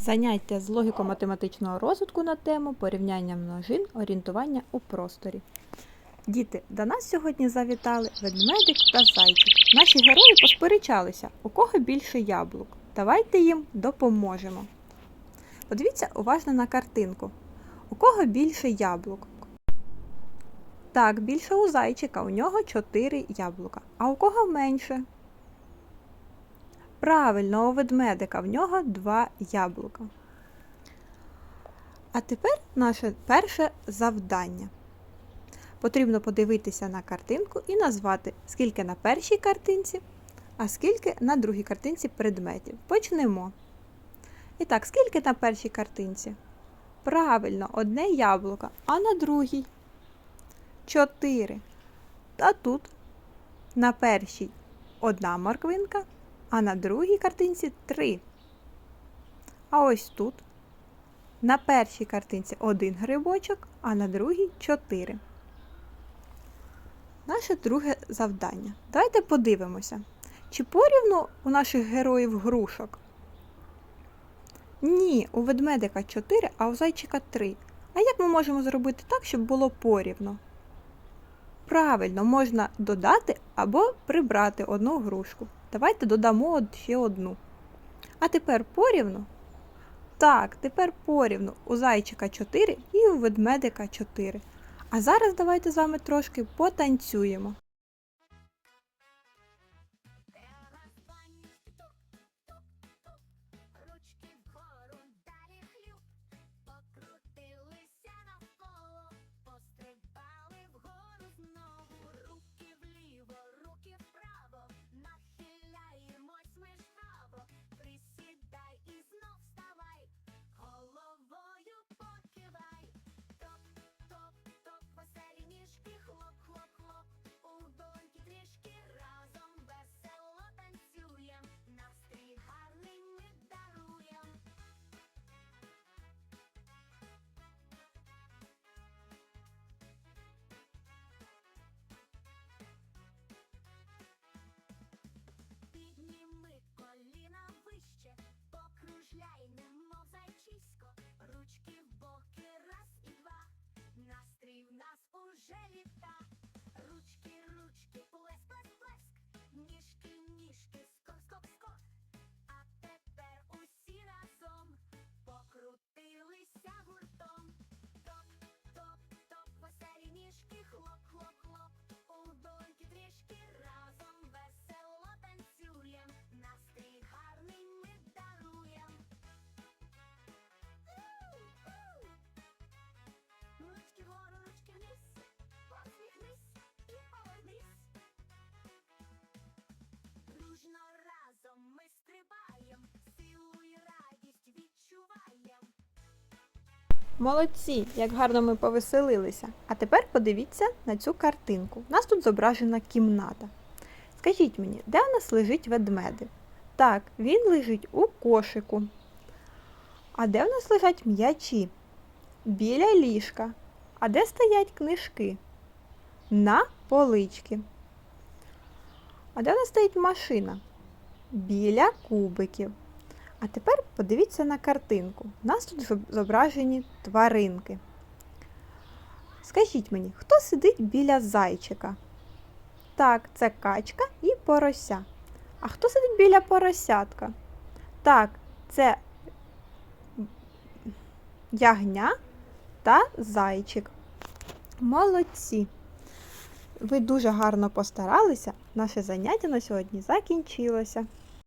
Заняття з логіко-математичного розвитку на тему порівняння множин, орієнтування у просторі. Діти, до нас сьогодні завітали ведмедик та зайчик. Наші герої посперечалися, у кого більше яблук. Давайте їм допоможемо. Подивіться уважно на картинку. У кого більше яблук? Так, більше у зайчика, у нього 4 яблука. А у кого менше? Правильно, у ведмедика в нього два яблука. А тепер наше перше завдання. Потрібно подивитися на картинку і назвати, скільки на першій картинці, а скільки на другій картинці предметів. Почнемо. І так, скільки на першій картинці? Правильно, одне яблуко, а на другій чотири. А тут на першій одна морквинка, а на другій картинці три. А ось тут на першій картинці один грибочок, а на другій чотири. Наше друге завдання. Давайте подивимося, чи порівну у наших героїв грушок? Ні, у ведмедика 4, а у зайчика 3. А як ми можемо зробити так, щоб було порівно? Правильно, можна додати або прибрати одну грушку. Давайте додамо ще одну. А тепер порівну? Так, тепер порівну. У зайчика 4 і у ведмедика 4. А зараз давайте з вами трошки потанцюємо. Нас Молодці, як гарно ми повеселилися. А тепер подивіться на цю картинку. У нас тут зображена кімната. Скажіть мені, де у нас лежить ведмедик? Так, він лежить у кошику. А де у нас лежать м'ячі? Біля ліжка. А де стоять книжки? На полички. А де у нас стоїть машина? Біля кубиків. А тепер подивіться на картинку. У нас тут зображені тваринки. Скажіть мені, хто сидить біля зайчика? Так, це качка і порося. А хто сидить біля поросятка? Так, це ягня та зайчик. Молодці! Ви дуже гарно постаралися. Наше заняття на сьогодні закінчилося.